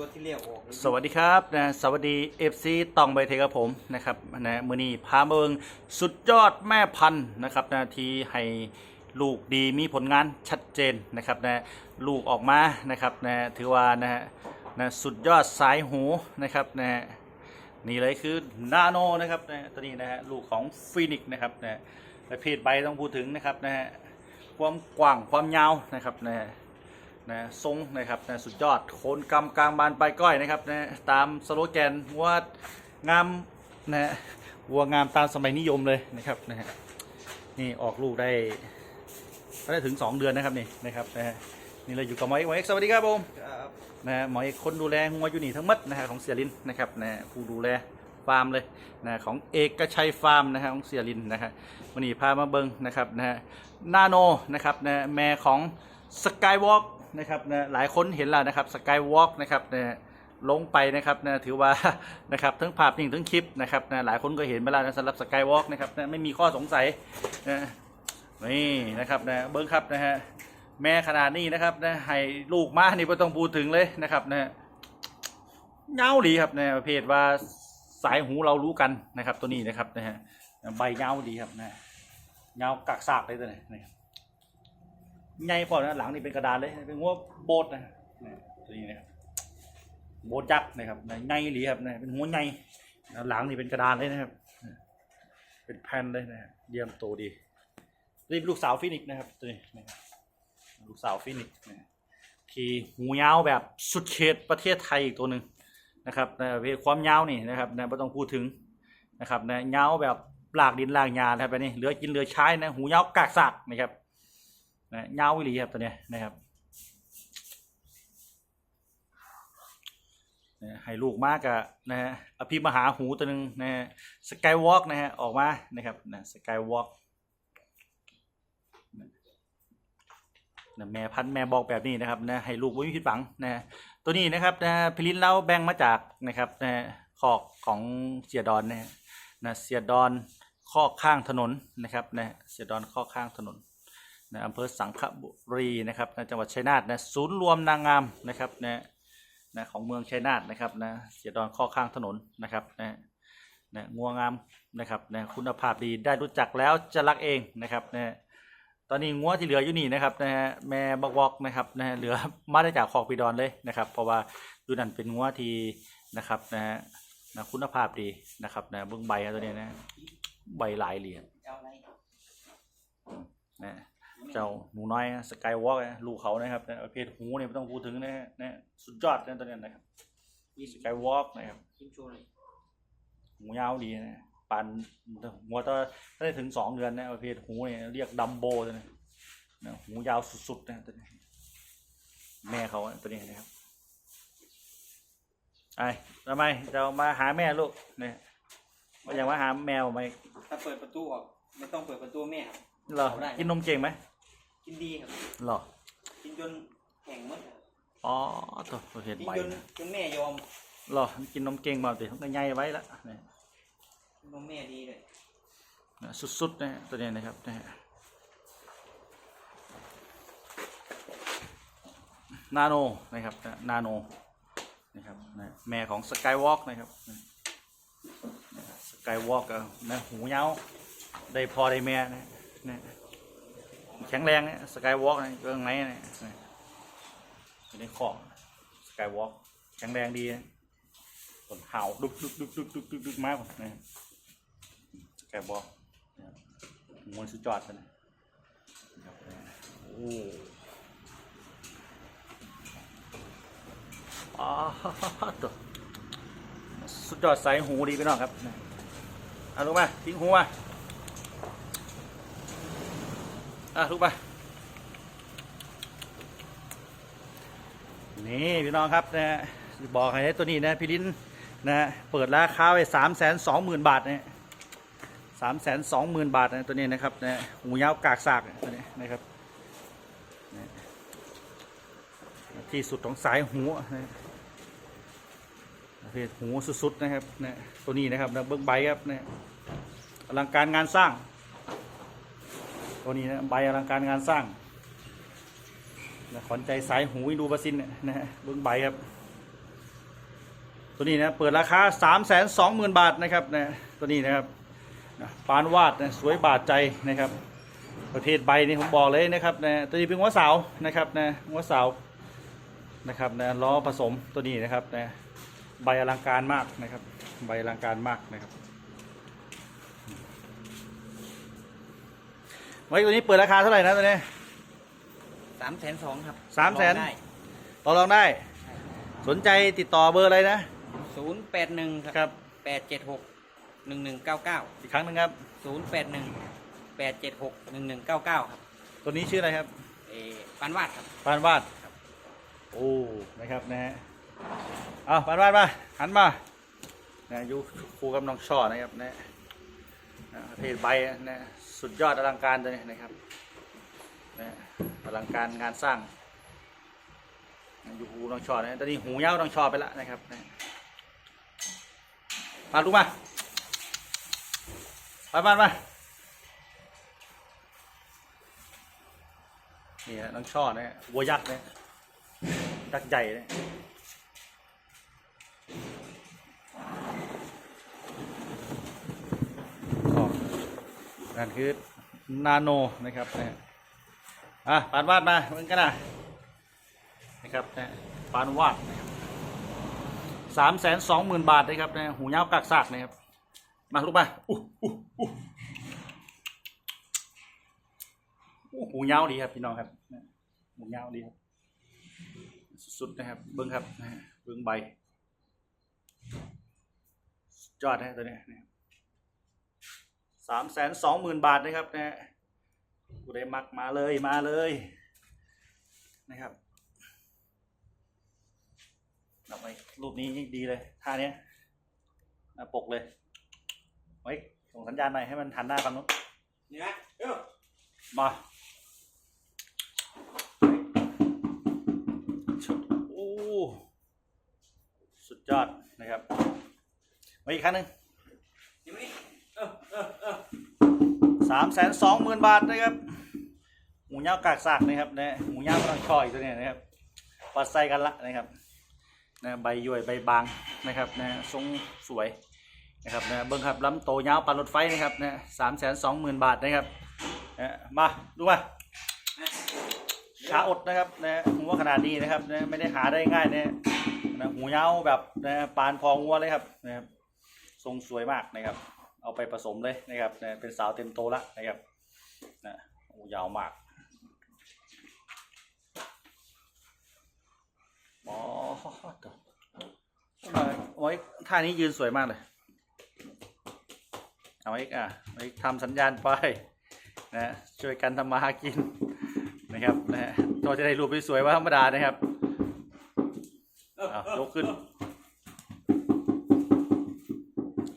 ตัวที่เรียกออกสวัสดีครับนะสวัสดี FC ตองใบเทกับผมนะครับนะมือนี้พาเมืองสุดยอดแม่พันธุ์นะครับนะที่ให้ลูกดีมีผลงานชัดเจนนะครับนะลูกออกมานะครับนะถือว่านะฮะนะสุดยอดสายหูนะครับนะนี่เลยคือนาโนนะครับนะตัวนี้นะฮะลูกของฟีนิกนะครับนะประเภทใบต้องพูดถึงนะครับนะฮะความกว้างความยาวนะครับนะ นะทรงนะครับนะสุดยอดโคนกำกลางบานปลายก้อยนะครับนะตามสโลแกนว่างามนะวัวงามตามสมัยนิยมเลยนะครับนะฮะนี่ออกลูกได้ได้ถึง 2 เดือนนะครับนี่นะครับนะฮะนี่เราอยู่กับหมอเอกหมอเอกสวัสดีครับผมครับนะฮะหมอเอกคนดูแลงัวอยู่นี่ทั้งหมดนะฮะของเสียลินนะครับนะผู้ดูแลฟาร์มเลยนะของเอกชัยฟาร์มนะฮะของเสียลินนะฮะวันนี้พามาเบิงนะครับนะฮะนาโนนะครับนะแม่ของสกายวอล์ก นะครับนะหลายคนเห็นแล้วนะครับสกายวอล์กนะครับนะลงไปนะครับนะถือว่านะครับทั้งภาพนิ่งทั้งคลิปนะครับนะหลายคนก็เห็นไปแล้วนะสำหรับสกายวอล์กนะครับนะไม่มีข้อสงสัยนะนี่นะครับนะเบิ้งครับนะฮะแม่ขนาดนี้นะครับนะให้ลูกมานี่ไม่ต้องพูดถึงเลยนะครับนะเงาดีครับนะเภทว่าสายหูเรารู้กันนะครับตัวนี้นะครับนะฮะใบเงาดีครับนะเงากักซากเลยตัวนี้นะครับ ใหญ่พอนะหลังนี่เป็นกระดานเลยเป็นหัวโบดนะนะตัวนี้นะครับโบดยักษ์นะครับนะใหญ่ดีครับนะเป็นหัวใหญ่หลังนี่เป็นกระดานเลยนะครับ เป็นแผ่นเลยนะเยี่ยมโตดีนี่ลูกสาวฟินิกนะครับตัวนี้ลูกสาวฟินิกที่หูยาวแบบสุดเขตประเทศไทยอีกตัวหนึ่งนะครับนะเพความยาวนี่นะครับนะไม่ต้องพูดถึงนะครับนะยาวแบบลากดินลากยานะครับแบบนี้เหลือกินเหลือใช้นะหูยาวกากสักนะครับ นะยาววิลีครับตัวเนี้ยนะครับให้ลูกมากอะนะฮะอภิมหาหูตัวหนึ่งนะฮะสกายวอล์กนะฮะออกมานะครับนะสกายวอล์กนะแม่พันแม่บอกแบบนี้นะครับนะให้ลูกไม่มีผิดหวังนะตัวนี้นะครับนะพิลินเราแบ่งมาจากนะครับนะคอกของเสียดอนนะนะเสียดอนคอข้างถนนนะครับนะเสียดอนคอข้างถนน นะอำเภอสังขบุรีนะครับนะจังหวัดชัยนาทนะศูนย์รวมนางงามนะครับนะนะของเมืองชัยนาทนะครับนะเสียดอนคอข้างถนนนะครับนะนะงัวงามนะครับนะคุณภาพดีได้รู้จักแล้วจะรักเองนะครับนะตอนนี้งัวที่เหลืออยู่นี่นะครับนะฮะแม่บอกวอกนะครับนะฮะเหลือมาได้จากคอกปีดอนเลยนะครับ เพราะว่าดูนั่นเป็นงัวที่นะครับนะฮะนะคุณภาพดีนะครับนะเบื้องใบตัวนี้นะใบหลายเหลี่ยมเจ้าอะไรนะ เจ้าหนูน้อยสกายวอล์กลูกเขานะครับนะประเภทหูเนี่ยไม่ต้องพูดถึงนะฮะนะสุดยอดนะตัวนี้นะครับสกายวอล์กนะครับยิ้มโชว์เลยหูยาวดีนะปันหัวตอนได้ถึงสองเดือนนะประเภทหูเนี่ยเรียกดัมโบตัวนี้นะหูยาวสุดๆนะตัวนี้แม่เขาอะตัวนี้นะครับไอ้ทำไมจะมาหาแม่ลูกเนี่ยมาอยากมาหาแมวไหมถ้าเปิดประตูออกไม่ต้องเปิดประตูแม่ครับเหรอเอาได้กินนมเก่งไหม กินดีครับเหรอ กินจนแข็งหมดครับอ๋อตัวประเภทกินใบจนนะจนแม่ยอมเหรอกินนมเก่งมาติต้องใหญ่ไว้ละเนี่ยนมแม่ดีเลยนะสุดๆนะฮะตัวนี้นะครับนะฮะนาโนนะครับนาโนนะครับนะแม่ของสกายวอล์กนะครับสกายวอล์กนะหูยาวได้พอได้แม่นะนะ แข็งแรงนะสกายวอล์กนะก็ไงนะนะอันนี้ข้อสกายวอล์กแข็งแรงดีส่วนเห่าดุกดุกดุกดุกดุกดุกดุกมากนะสกายวอล์กมวยสุดยอดเลยนะโอ้อ๋อตัวสุดยอดใส่หูดีไปน้องครับเอาลูกมาทิ้งหูมา อะลูกมานี่พี่น้องครับนะบอกให้ตัวนี้นะพี่ลิ้นนะเปิดราคาไว้สามแสนสองหมื่นบาทเนี่ยสามแสนสองหมื่นบาทนะตัวนี้นะครับนะหูยาวกากสากตัวนี้นะครับนะที่สุดของสายหูนะประเภทหูสุดๆนะครับนะตัวนี้นะครับนะเบิ้งใบครับนะอลังการงานสร้าง ตัวนี้นะใบอลังการงานสร้างนะขวัญใจสายหูดูบาซินเนี่ยนะฮะเบิ้องใบครับ ตัวนี้นะเปิดราคา3 2 0 0 0 0บาทนะครับนะตัวนี้นะครับนะปานวาดนะสวยบาดใจนะครับ ประเภทใบนี่ผมบอกเลยนะครับนะตัวนี้เป็นหัวเสานะครับนะหัวเสานะครับนะล้อผสมตัวนี้นะครับนะใบอลังการมากนะครับ ใบอลังการมากนะครับ ไว้ตัวนี้เปิดราคาเท่าไหร่นะตัวนี้ สามแสนสองครับสามแสนได้ต่อรองได้ สนใจติดต่อเบอร์อะไรนะ ศูนย์แปดหนึ่งครับแปดเจ็ดหกหนึ่งหนึ่งเก้าเก้าอีกครั้งหนึงครับ ศูนย์แปดหนึ่งแปดเจ็ดหกหนึ่งหนึ่งเก้าเก้าครับตัวนี้ชื่ออะไรครับ เออปานวาดครับ ปานวาดโอ้ นะครับนะฮะ เอาปานวาดมา หันมานะอยูครูกับน้องช่อนะครับนะนะประเภทใบนะ สุดยอดอลังการตัวนี้นะครับอลังการงานสร้างอยู่หูน้องช่อนะตอนนี้หูยาน้องช่อไปแล้วนะครับมาลูกมาไปบ้านมานี่ฮะน้องช่อนะฮะวัวยักษ์นะยักษ์ใหญ่นะ นั่นคือนาโนนะครับนะฮะอะปานวาดมาเหมือนกันนะนะครับนะปานวาดสามแสนสองหมื่นบาทนะครับนะหูยากากซากนะครับ มาลูกมาอู้อู้อู้อู้หูยาดีครับพี่น้องครับหูยาดีครับ สุดนะครับ เบิ้งครับเบิ้งใบสุดยอดนะตัวนี้ สามแสนสองหมื่นบาทนะครับนะฮะกูได้มักมาเลยมาเลยนะครับเอาไปรูปนี้ดีเลยท่าเนี้ยหน้าปกเลยไว้ส่งสัญญาณหน่อยให้มันทันหน้าฝั่งนู้นนี่นะเอ้ามาโอ้สุดยอดนะครับมาอีกครั้งหนึ่ง สามแสนสองหมื่นบาทนะครับ หมูย่างกากซากนะครับนะหมูย่างกำลังชอยตัวเนี้นะครับปัดใส่กันละนะครับนะใบย่อยใบบางนะครับนะทรงสวยนะครับนะเบิ้งครับล้ำโตยาวปานรถไฟนะครับนะสามแสนสองหมื่นบาทนะครับนะมาดูมาขาอดนะครับนะหัวขนาดนี้นะครับนะไม่ได้หาได้ง่ายนะนะหูยาวแบบนะปานพองวัวเลยครับนะครับทรงสวยมากนะครับ เอาไปผสมเลยนะครับนะเป็นสาวเต็มโตแล้วนะครับนะโอ้ยาวมากอ๋อตัวเอาไว้ท่านี้ยืนสวยมากเลยเอาไว้อะไว้ทำสัญญาณไปนะช่วยกันทำมาหากินนะครับนะฮะก็จะได้รูปสวยๆว่าธรรมดานะครับเอออะยกขึ้น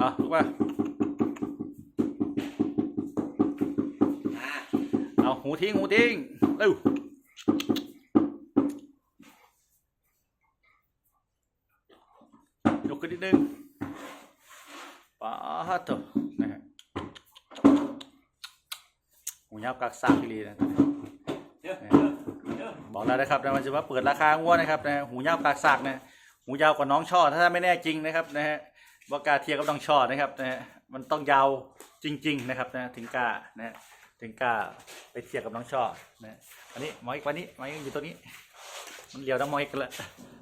อะลุกมา หูทิ้งหูทิ้งเร็วยกขึ้นนิดนึงป้าดเถอะนะฮะหูยาวกักซากอีหลีนะเดี๋ยวนะเดี๋ยวเดี๋ยวบอกแล้วนะครับนะมันจะว่าเปิดราคางัวนะครับนะหูยาวกากซากนะหูยาวกว่าน้องช่อถ้าไม่แน่จริงนะครับนะฮะว่ากล้าเทียบกับน้องช่อนะครับนะฮะมันต้องยาวจริง ๆ นะครับนะถึงกล้านะฮะ ถึงกล้าไปเทียบกับน้องช่อนะอันนี้หมออีกวันนี้หมออีกอยู่ตรงนี้ มันเลียวน้ำหมออีกกันละ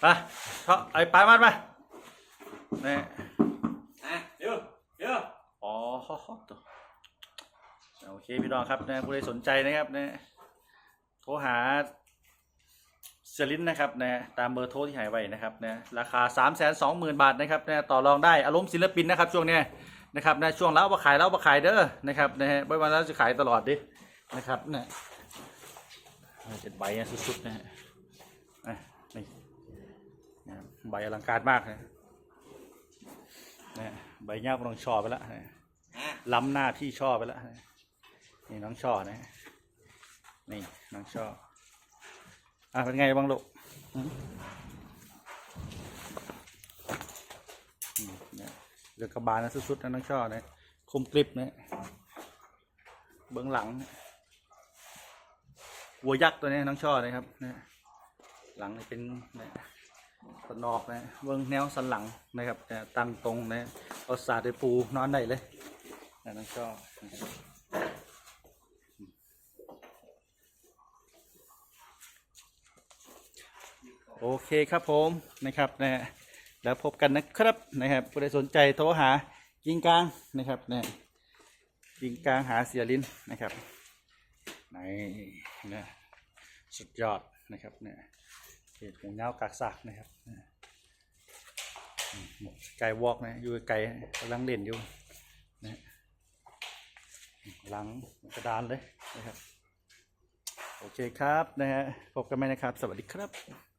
ไปช่อไอ้ปลายมัดมานะฮะอะเดี๋ยวเดี๋ยวอ๋อตัวโอเคพี่น้องครับนะผู้ใดสนใจนะครับนะโทรหาเซลินนะครับนะตามเบอร์โทรที่ใหายไว้นะครับนะราคา 3 2 0 0 0 0 บาทนะครับนะต่อรองได้อารมณ์ศิลปินนะครับช่วงเนี้ย นะครับนะช่วงแล้วมาขายแล้วมาขายเด้อนะครับนะฮะไม่วันแล้วจะขายตลอดดินะครับเนะเจ็ดใบอะสุดๆนะฮะนี่ใบอลังการมากนะนะใบเง่าก็ต้องชอไปแล้วนะอะล้ำหน้าที่ชอไปแล้วนะนี่น้องชอนะนี่น้องชออะเป็นไงบ้างลูกอืมอืม เนี่ยเรือกระบาลนะสุดๆนะน้องช่อนะคมกริบนะเบื้องหลังวัวยักษ์ตัวนี้น้องช่อนะครับนะหลังเป็นนะสันนอกนะเบิ้องแนวสันหลังนะครับแต่ตั้งตรงนะเอาสาดไปปูนอนได้เลยนะนั่นก็นะครับโอเคครับผมนะครับนะ แล้วพบกันนะครับนะครับผู้ใดสนใจโทรหายิงกลางนะครับนะยิงกลางหาเสียลินนะครับในี่นะสุดยอดนะครับเนี่ยเห็ดหูเงากากสักนะครับไก่วอกนะอยู่ไก่กำลังเล่นอยู่นะหลังกระดานเลยนะครับ โอเคครับนะฮะพบกันไหมนะครับ สวัสดีครับ